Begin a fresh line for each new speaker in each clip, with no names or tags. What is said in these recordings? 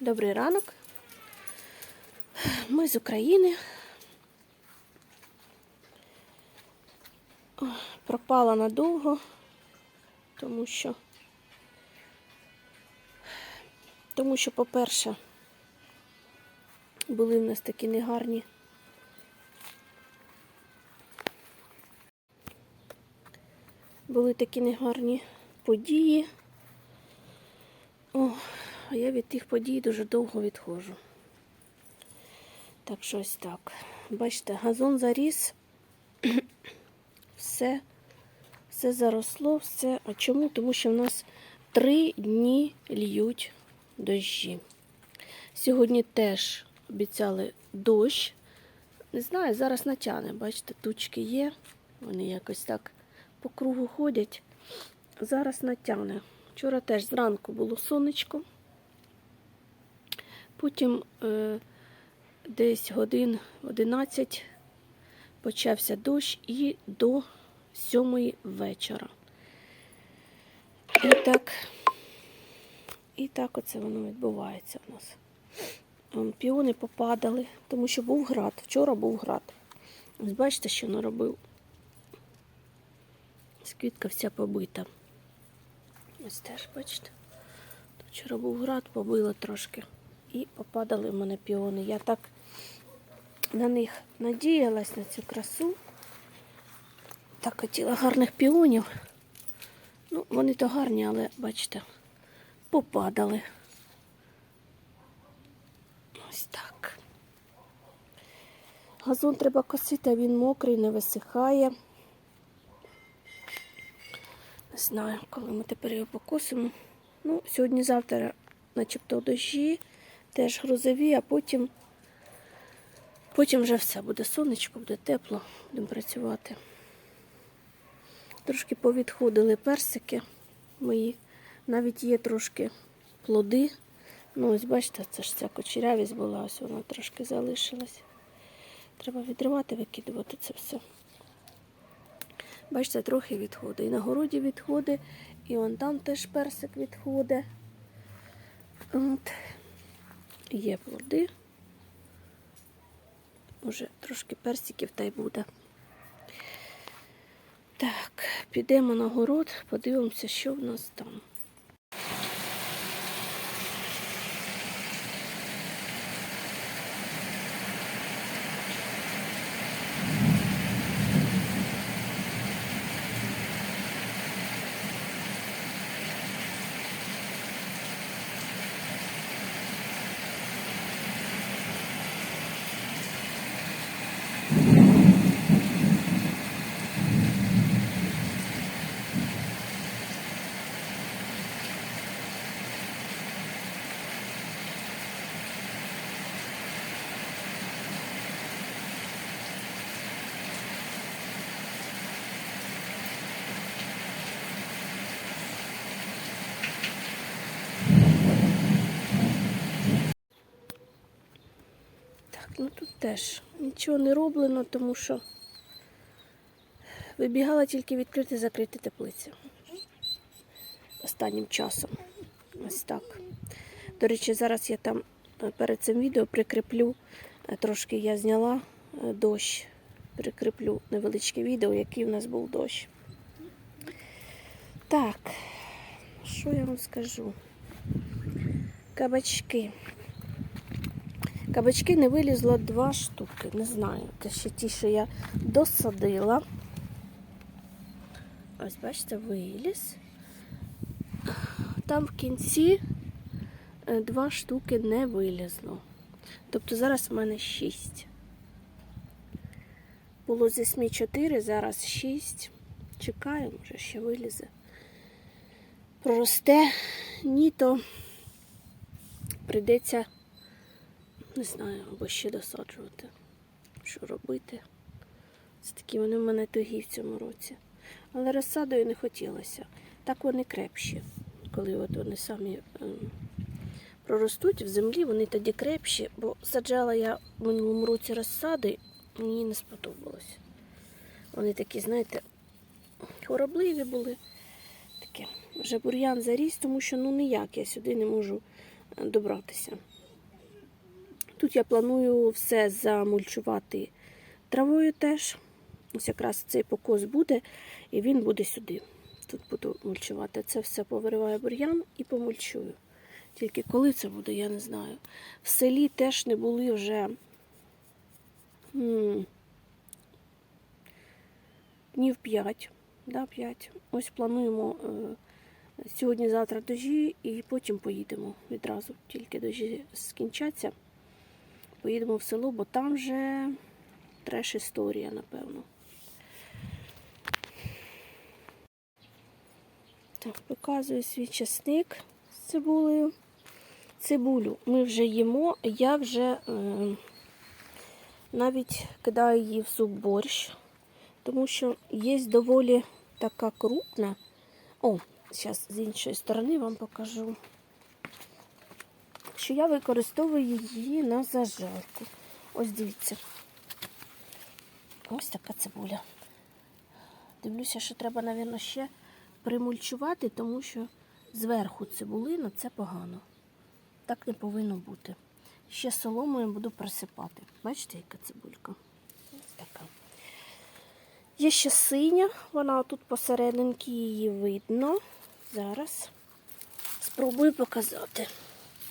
Добрий ранок. Ми з України. Пропала надовго, тому що, тому що, по-перше, були в нас такі негарні. Були такі негарні події. О, а я від тих подій дуже довго відходжу. Так що ось так. Бачите, газон заріс, все, все заросло, все. А чому? Тому що в нас три дні льють дощі. Сьогодні теж обіцяли дощ. Не знаю, зараз натягне. Бачите, тучки є. Вони якось так по кругу ходять. Зараз натягне. Вчора теж зранку було сонечко. Потім е, десь годин 11 почався дощ і до 7 вечора. І так, і так оце воно відбувається у нас. Піони попадали, тому що був град. Вчора був град. Ось бачите, що наробив. Квітка вся побита. Ось теж, бачите. Вчора був град, побило трошки. І попадали в мене піони. Я так на них надіялась на цю красу. Так хотіла гарних піонів. Ну, вони то гарні, але, бачите, попадали. Ось так. Газон треба косити, а він мокрий, не висихає. Не знаю, коли ми тепер його покосимо. Ну, сьогодні-завтра, начебто, дощі, теж грузові, а потім, потім вже все буде сонечко, буде тепло, будемо працювати. Трошки повідходили персики мої. Навіть є трошки плоди. Ну, ось бачите, це ж ця кочерявість була, ось вона трошки залишилась. Треба відривати, викидувати це все. Бачите, трохи відходи. І на городі відходи, і вон там теж персик відходить. Є плоди. Може, трошки персиків та й буде. Так, підемо на город, подивимося, що в нас там. Так, ну тут теж нічого не роблено, тому що вибігала тільки відкрити закрити теплицю. Останнім часом. Ось так. До речі, зараз я там е, перед цим відео прикріплю, е, трошки я зняла е, дощ, прикріплю невеличке відео, який в нас був дощ. Так, що я вам скажу? Кабачки. Кабачки не вилізло два штуки. Не знаю. Це ще ті, що я досадила. Ось, бачите, виліз. Там в кінці е, два штуки не вилізло. Тобто зараз в мене шість. Було зі СМІ 4, зараз 6. Чекаємо, може ще вилізе. Проросте, ні, то прийдеться не знаю, або ще досаджувати. Що робити? Це такі вони в мене тугі в цьому році. Але розсадою не хотілося. Так вони крепші. Коли от вони самі ем, проростуть в землі, вони тоді крепші, бо саджала я в минулому році розсади, мені не сподобалось. Вони такі, знаєте, хворобливі були. Таке. Вже бур'ян заріс, тому що ну ніяк я сюди не можу добратися. Тут я планую все замульчувати травою теж. Ось якраз цей покос буде, і він буде сюди. Тут буду мульчувати. Це все повириваю бур'ян і помульчую. Тільки коли це буде, я не знаю. В селі теж не були вже м, днів 5. Да, 5. Ось плануємо е, сьогодні-завтра дожі і потім поїдемо відразу. Тільки дожі скінчаться. Поїдемо в село, бо там вже треш історія, напевно. Так, показую свій часник з цибулею. Цибулю ми вже їмо, я вже е, навіть кидаю її в суп борщ, тому що є доволі така крупна. О, зараз з іншої сторони вам покажу, що я використовую її на зажарку. Ось дивіться. Ось така цибуля. Дивлюся, що треба, мабуть, ще примульчувати, тому що зверху цибулина це погано. Так не повинно бути. Ще соломою буду присипати. Бачите, яка цибулька? Ось така. Є ще синя, вона тут посерединки її видно. Зараз спробую показати.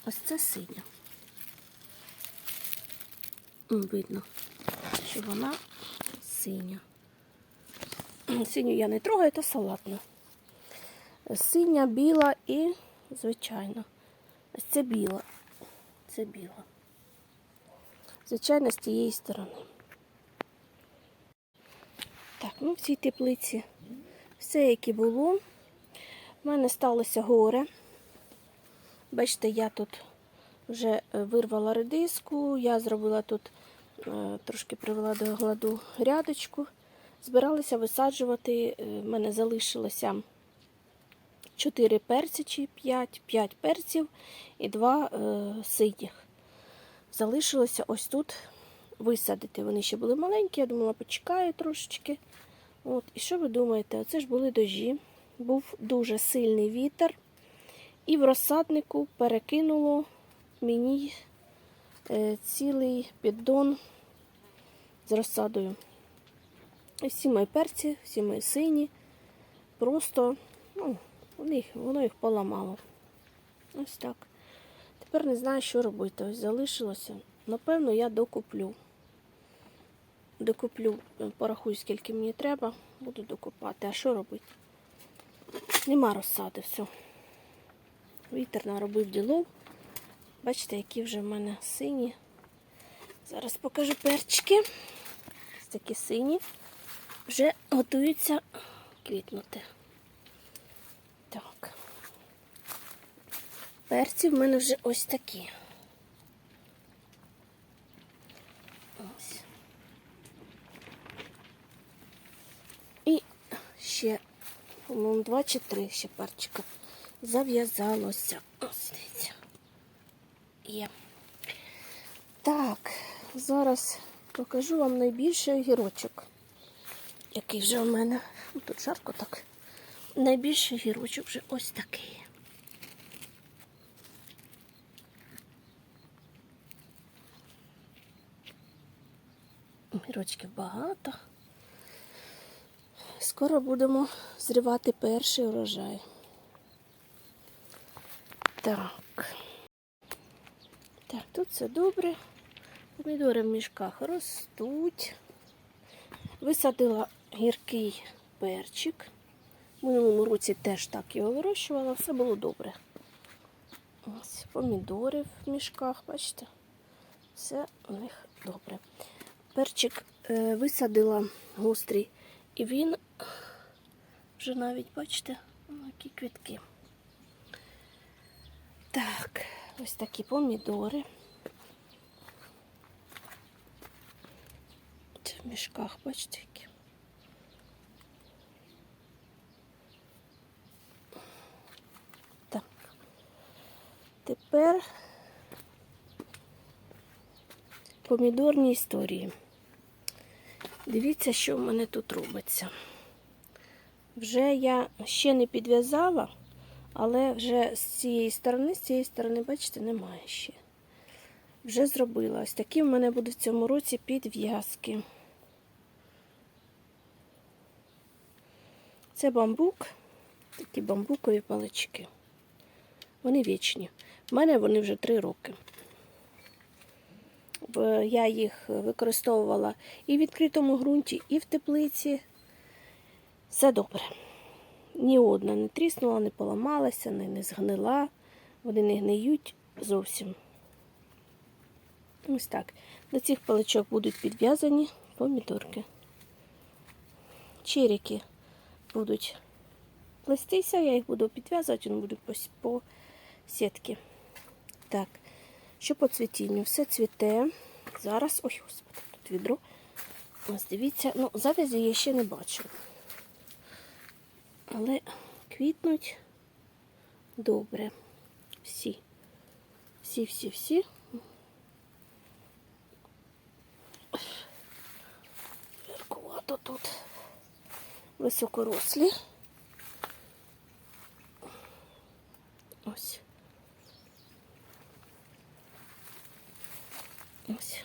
Ось це синя. Видно, що вона синя. Синю я не трогаю, це салатна. Синя, біла і, звичайно, ось це біла. Це біла. Звичайно, з тієї сторони. Так, ну в цій теплиці все, як і було. У мене сталося горе. Бачите, я тут вже е, вирвала редиску, я зробила тут, е, трошки привела до гладу рядочку. Збиралися висаджувати. е, В мене залишилося 4 перці чи 5, 5 перців і 2 е, синіх. Залишилося ось тут висадити. Вони ще були маленькі, я думала, почекаю трошечки. От. І що ви думаєте? Оце ж були дожі. Був дуже сильний вітер. І в розсаднику перекинуло мені е, цілий піддон з розсадою. Всі мої перці, всі мої сині. Просто ну, воно їх поламало. Ось так. Тепер не знаю, що робити. Ось залишилося. Напевно, я докуплю. Докуплю, е, порахую, скільки мені треба, буду докупати. А що робити? Нема розсади, все. Вітер наробив ділов. Бачите, які вже в мене сині. Зараз покажу перчики. Ось такі сині. Вже готуються квітнути. Так. Перці в мене вже ось такі. Ось. І ще, по-моєму, два чи три ще перчика. Зав'язалося. Ось дивіться. Є. Так, зараз покажу вам найбільший огірочок, який вже у мене. Ну, Тут жарко так. Найбільший огірочок вже ось такий. Огірочків багато. Скоро будемо зривати перший урожай. Так. Так, тут все добре. Помідори в мішках ростуть. Висадила гіркий перчик. В минулому році теж так його вирощувала, все було добре. Ось помідори в мішках, бачите? Все у них добре. Перчик е, висадила гострий, і він вже навіть, бачите, ну, які квітки. Так, ось такі помідори. Це в мішках, бачите, які. Так. Тепер помідорні історії. Дивіться, що в мене тут робиться. Вже я ще не підв'язала, Але вже з цієї сторони, з цієї сторони, бачите, немає ще. Вже зробила. Ось такі в мене будуть в цьому році підв'язки. Це бамбук, такі бамбукові палички. Вони вічні. У мене вони вже три роки. Я їх використовувала і в відкритому ґрунті, і в теплиці. Все добре. Ні одна не тріснула, не поламалася, не, не згнила. Вони не гниють зовсім. Ось так. До цих паличок будуть підв'язані помідорки. Черіки будуть плестися, я їх буду підв'язувати, вони будуть по, по сітки. Так, що по цвітінню? Все цвіте. Зараз, ой, господи, тут відро. Ось дивіться, ну, завязі я ще не бачу. Але квітнуть добре. Всі. Всі, всі, всі. Жаркувато тут. Високорослі. Ось. Е,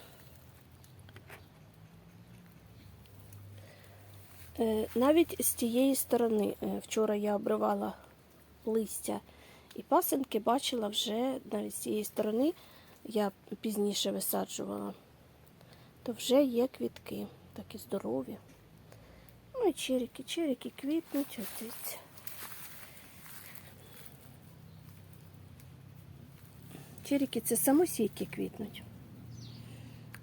Навіть з тієї сторони, е, вчора я обривала листя і пасинки, бачила вже навіть з цієї сторони, я пізніше висаджувала, то вже є квітки, такі здорові. Ну і черіки, черіки квітнуть, ось. Черіки це самосійки квітнуть.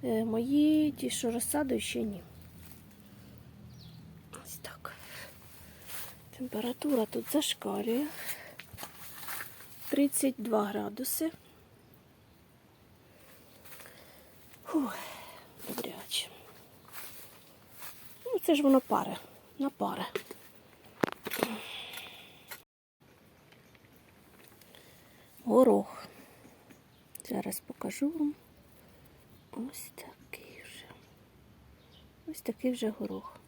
Е, Мої ті, що розсадою, ще ні. Ось так. Температура тут зашкалює. 32 градуси. Фух, добряче. Ну, це ж воно паре. На паре. Горох. Зараз покажу вам. Ось такий вже. Ось такий вже горох.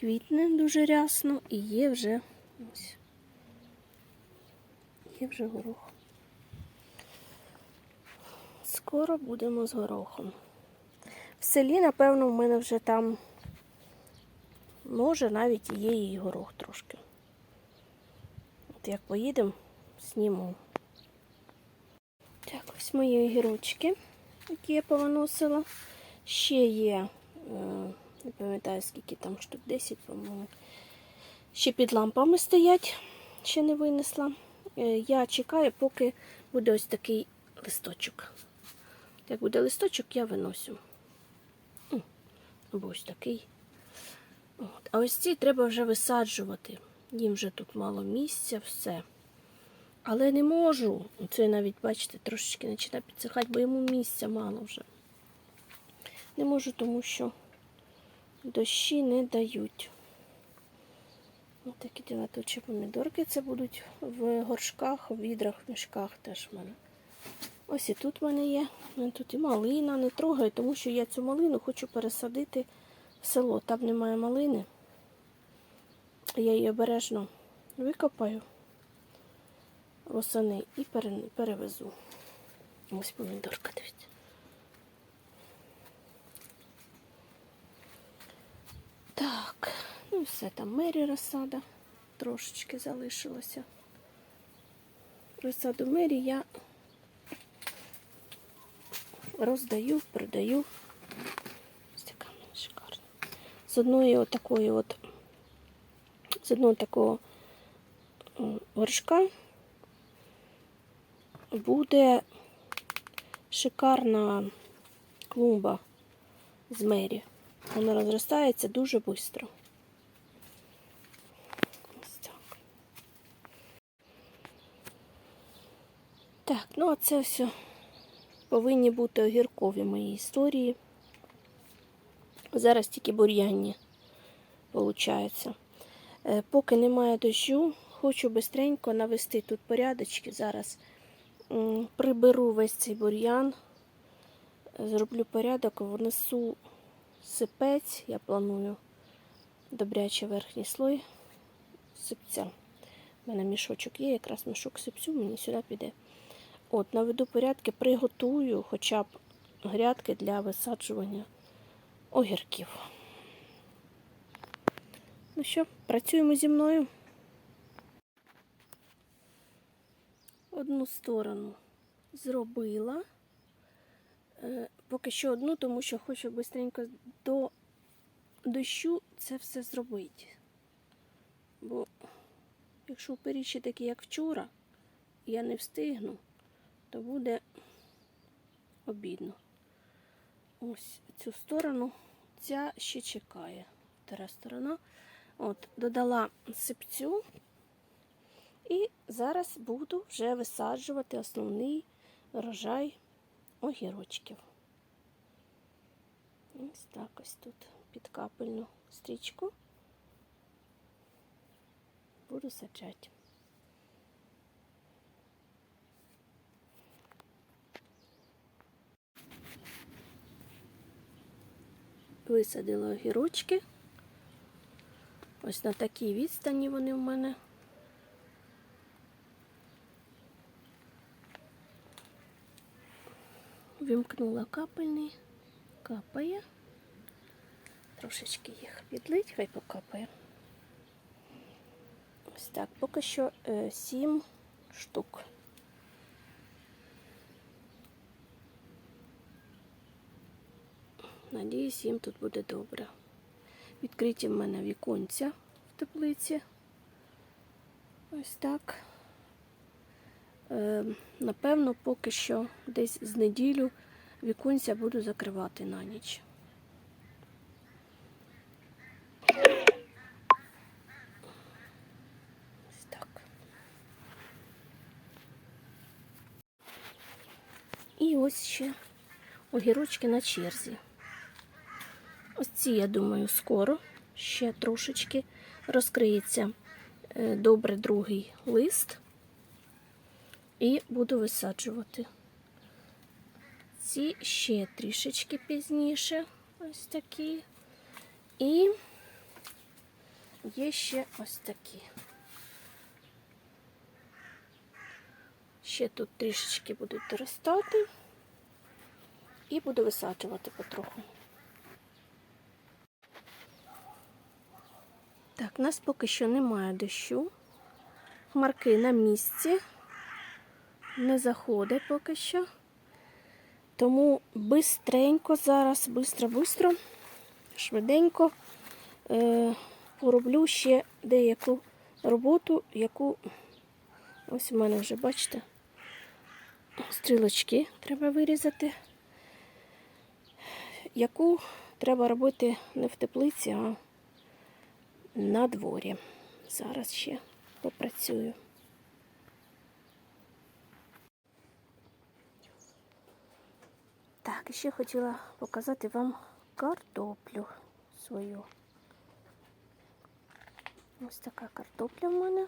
Квітне дуже рясно і є вже ось. Є вже горох. Скоро будемо з горохом. В селі, напевно, в мене вже там, може, навіть є і горох трошки. От як поїдемо, зніму. Так, ось мої огірочки, які я повиносила. Ще є, е, не пам'ятаю, скільки там штук 10, по-моєму. Ще під лампами стоять, ще не винесла. Е, Я чекаю, поки буде ось такий листочок. Як буде листочок, я виносю. Або ось такий. От. А ось ці треба вже висаджувати. Їм вже тут мало місця, все. Але не можу. Це навіть, бачите, трошечки починає підсихати, бо йому місця мало вже. Не можу, тому що дощі не дають. Ось такі діла точі помідорки. Це будуть в горшках, в відрах, в мішках теж в мене. Ось і тут в мене є. Тут і малина не трогаю, тому що я цю малину хочу пересадити в село. Там немає малини. Я її обережно викопаю восени і перевезу. Ось помідорка, дивіться. Так, ну все там мері розсада трошечки залишилося. Розсаду мері я роздаю, продаю. Ось така шикарна. З одної отакої от, з одного такого горшка буде шикарна клумба з мері. Вона розростається дуже швидко. Так. Так, ну а це все повинні бути огіркові мої історії. Зараз тільки бур'янні виходить. Поки немає дощу, хочу бистренько навести тут порядочки. Зараз приберу весь цей бур'ян, зроблю порядок, внесу сипець, я планую добряче верхній слой сипця. У мене мішочок є, якраз мішок сипцю мені сюди піде. От, наведу порядки, приготую хоча б грядки для висаджування огірків. Ну що, працюємо зі мною. Одну сторону зробила. Е, Поки що одну, тому що хочу швидко до дощу це все зробити. Бо якщо в періші такі, як вчора, я не встигну, то буде обідно. Ось цю сторону, ця ще чекає. Тара сторона. От, додала сипцю. І зараз буду вже висаджувати основний врожай огірочків. Ось так ось тут під капельну стрічку буду саджати. Висадила огірочки. Ось на такій відстані вони в мене. Вімкнула капельний, капає. Трошечки їх підлить, хай покапає. Ось так, поки що е, сім штук. Надіюсь, їм тут буде добре. Відкриті в мене віконця в теплиці. Ось так. Е, напевно, поки що десь з неділю віконця буду закривати на ніч. Так. І ось ще огірочки на черзі. Ось ці, я думаю, скоро ще трошечки розкриється е, добре другий лист і буду висаджувати. Ці ще трішечки пізніше, ось такі. І є ще ось такі. Ще тут трішечки будуть доростати і буду висаджувати потроху. Так, у нас поки що немає дощу. Хмарки на місці. Не заходить поки що. Тому бистренько зараз, бистро-бистро, швиденько е, пороблю ще деяку роботу, яку ось у мене вже, бачите, стрілочки треба вирізати, яку треба робити не в теплиці, а на дворі. Зараз ще попрацюю. Так, ще хотіла показати вам картоплю свою. Ось така картопля в мене.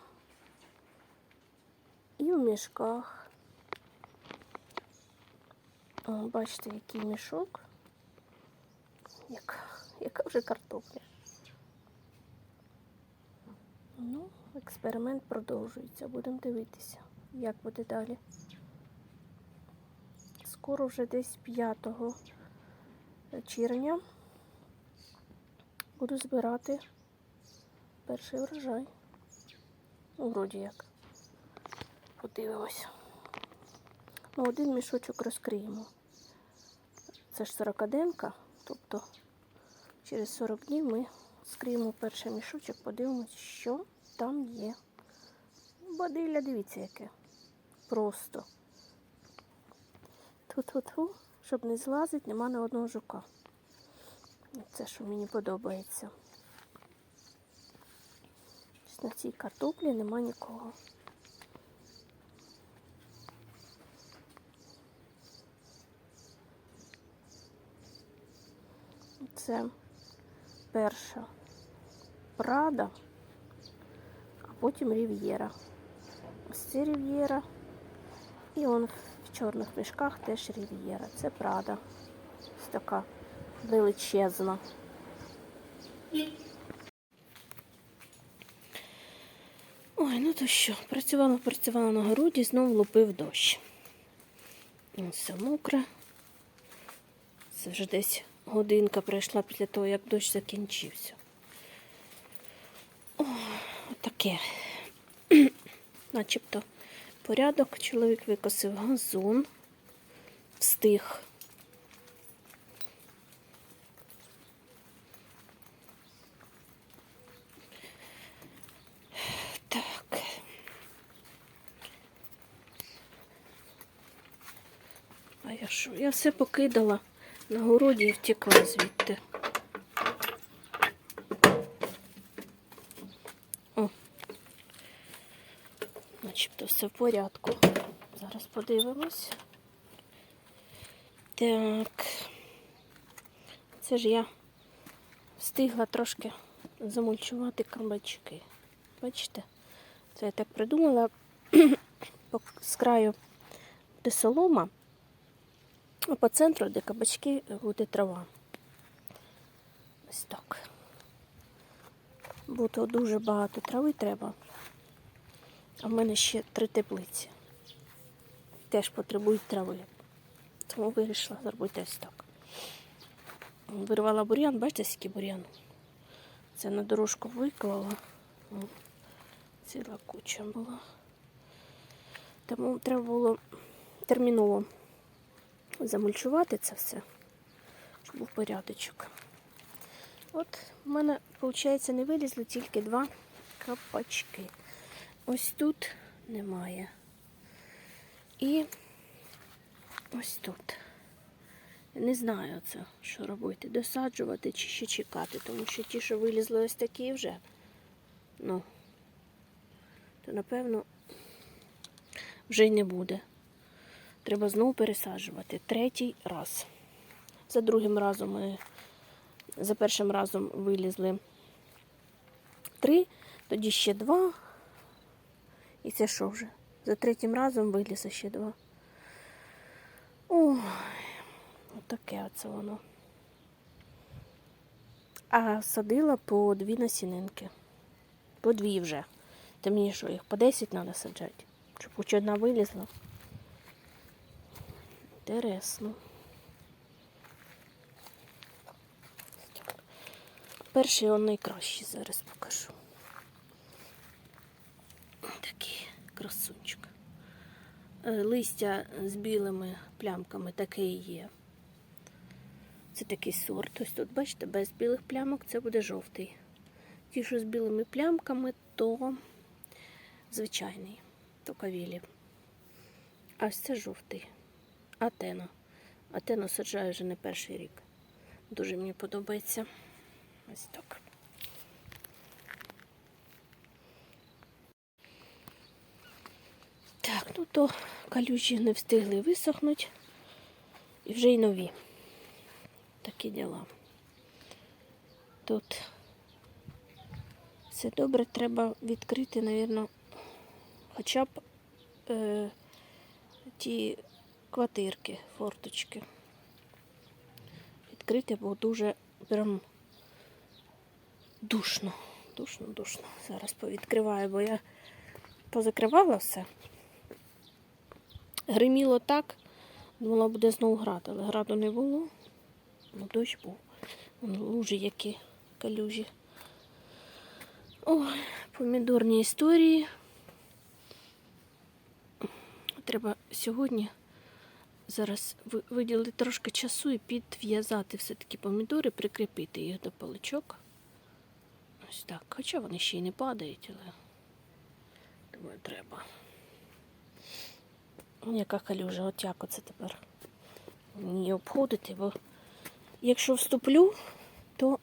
І в мішках. Бачите, який мішок. Яка, яка вже картопля. Ну, експеримент продовжується. Будемо дивитися, як буде далі. Скоро вже десь 5 червня буду збирати перший врожай. Ну, вроді як. Подивимось. Ну, один мішочок розкриємо. Це ж 40-денка, тобто через 40 днів ми скриємо перший мішочок, подивимось, що там є. Бадилля, дивіться, яке. Просто. Ту-ту-ту, щоб не злазить, нема ні одного жука. Це, що мені подобається. На цій картоплі нема нікого. Це перша Прада, а потім Рів'єра. Ось це Рів'єра. І он чорних мішках теж Рів'єра. Це Прада. Ось така величезна. Ой, ну Ну то що, працювала, працювала на городі, знову лупив дощ. Ось Все мокре. Це вже десь годинка пройшла після того, як дощ закінчився. О, таке. Начебто порядок. Чоловік викосив газон, встиг. Так. А я що? Я все покидала на городі і втекла звідти. Начебто все в порядку. Зараз подивимось. Так. Це ж я встигла трошки замульчувати кабачки. Бачите? Це я так придумала з краю, де солома, а по центру, де кабачки, буде трава. Ось так. Бо то дуже багато трави треба. А в мене ще три теплиці. Теж потребують трави. Тому вирішила зробити ось так. Вирвала бур'ян, бачите, скільки бур'яну? Це на дорожку виклала. Ціла куча була. Тому треба було терміново замульчувати це все, щоб був порядочок. От в мене, виходить, не вилізли тільки два капачки. Ось тут немає. І ось тут. Не знаю це, що робити. Досаджувати чи ще чекати, тому що ті, що вилізли ось такі вже, ну, то напевно вже й не буде. Треба знову пересаджувати. Третій раз. За другим разом ми за першим разом вилізли три, тоді ще два. І це що вже? За третім разом вилізли ще два. Ой, отаке оце воно. А садила по дві насінинки. По дві вже. Та мені що, їх по 10 треба саджати, щоб хоч одна вилізла. Інтересно. Перший он найкращий зараз покажу. Такий красунчик. Е, Листя з білими плямками таке і є. Це такий сорт. Ось тут, бачите, без білих плямок це буде жовтий. Ті, що з білими плямками, то звичайний, то кавілі. А ось це жовтий. Атена. Атену саджаю вже не перший рік. Дуже мені подобається. Ось так. Так, ну то калюжі не встигли висохнути. І вже й нові. Такі діла. Тут все добре, треба відкрити, мабуть, хоча б е, ті квартирки, форточки. Відкрити, бо дуже прям душно. Душно, душно. Зараз повідкриваю, бо я позакривала все. Гриміло так, думала, буде знову град, але граду не було. Ну, дощ був. Лужі які калюжі. Ой, помідорні історії. Треба сьогодні зараз виділити трошки часу і підв'язати все-таки помідори, прикріпити їх до паличок. Ось так. Хоча вони ще й не падають, але думаю, треба. Яка калюжа, от як оце тепер її обходити, бо якщо вступлю, то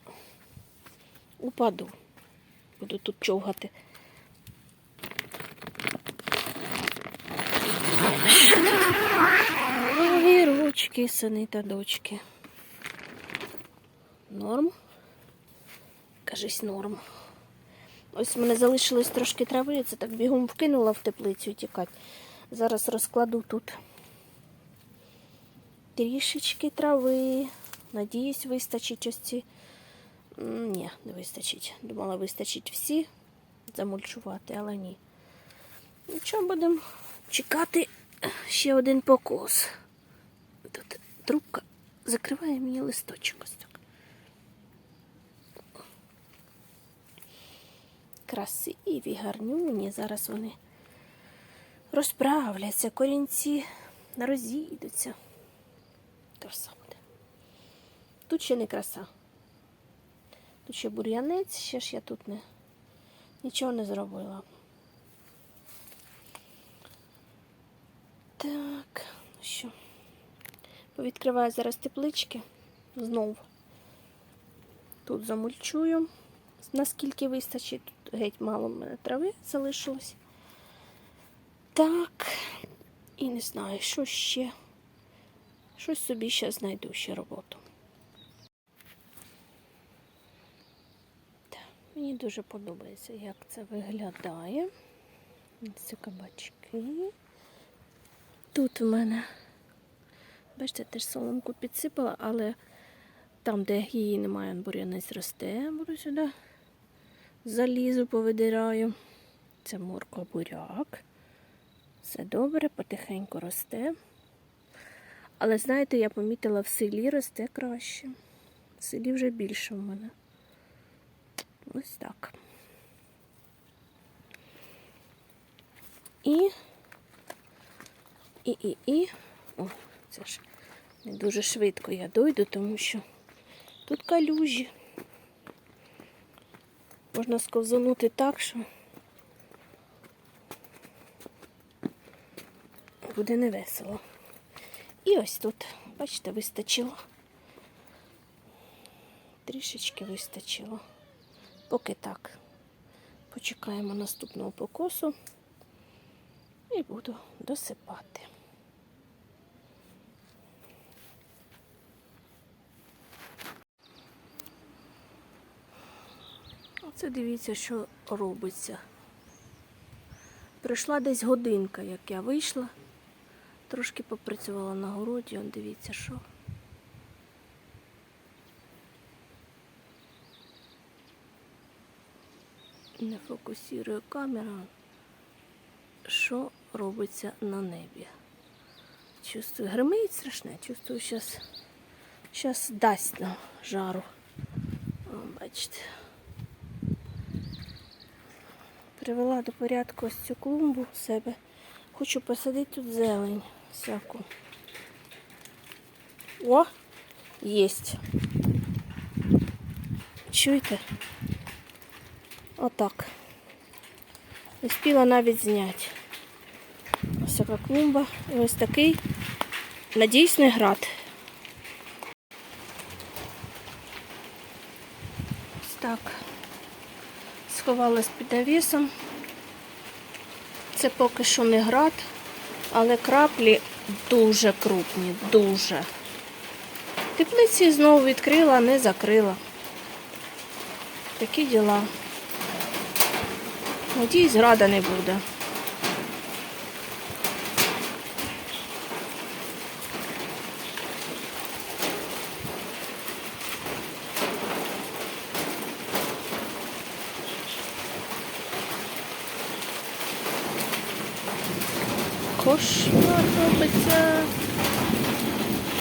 упаду. Буду тут човгати. Ой, ручки, сини та дочки. Норм. Кажись, норм. Ось в мене залишилось трошки трави, я це так бігом вкинула в теплицю тікати. Зараз розкладу тут трішечки трави. Надіюсь, вистачить ось ці. Ні, не вистачить. Думала, вистачить всі замульчувати, але ні. Нічого будемо чекати ще один покос. Тут трубка закриває мені листочок ось так. Красиві, гарнюні. Зараз вони розправляться, корінці розійдуться. Краса буде. Тут ще не краса. Тут ще бур'янець, ще ж я тут не нічого не зробила. Так, ну що? Повідкриваю зараз теплички знову. Тут замульчую. Наскільки вистачить, тут геть мало в мене трави залишилось. Так, і не знаю, що ще. Щось собі ще знайду ще роботу. Так, мені дуже подобається, як це виглядає. Це кабачки. Тут в мене, бачите, теж соломку підсипала, але там, де її немає, бур'янець росте, буду сюди залізу, повидираю. Це морква буряк. Все добре, потихеньку росте. Але знаєте, я помітила, в селі росте краще. В селі вже більше в мене. Ось так. І, і, і, і. О, це ж не дуже швидко я дойду, тому що тут калюжі. Можна сковзанути так, що буде невесело. І ось тут, бачите, вистачило. Трішечки вистачило. Поки так. Почекаємо наступного покосу і буду досипати. Оце дивіться, що робиться. Прийшла десь годинка, як я вийшла. Трошки попрацювала на городі, он дивіться, що. Не фокусує камера, що робиться на небі. Чувствую, гримить страшне, чувствую, зараз щас дасть нам жару. Бачите. Привела до порядку ось цю клумбу в себе. Хочу посадити тут зелень всяку. О, єсть. Чуєте? Отак. Не спіла навіть зняти. Ось така клумба. І ось такий надійсний град. Ось так. Сховалась під навісом. Це поки що не град, але краплі дуже крупні, дуже. Теплиці знову відкрила, не закрила. Такі діла. Надіюсь, града не буде.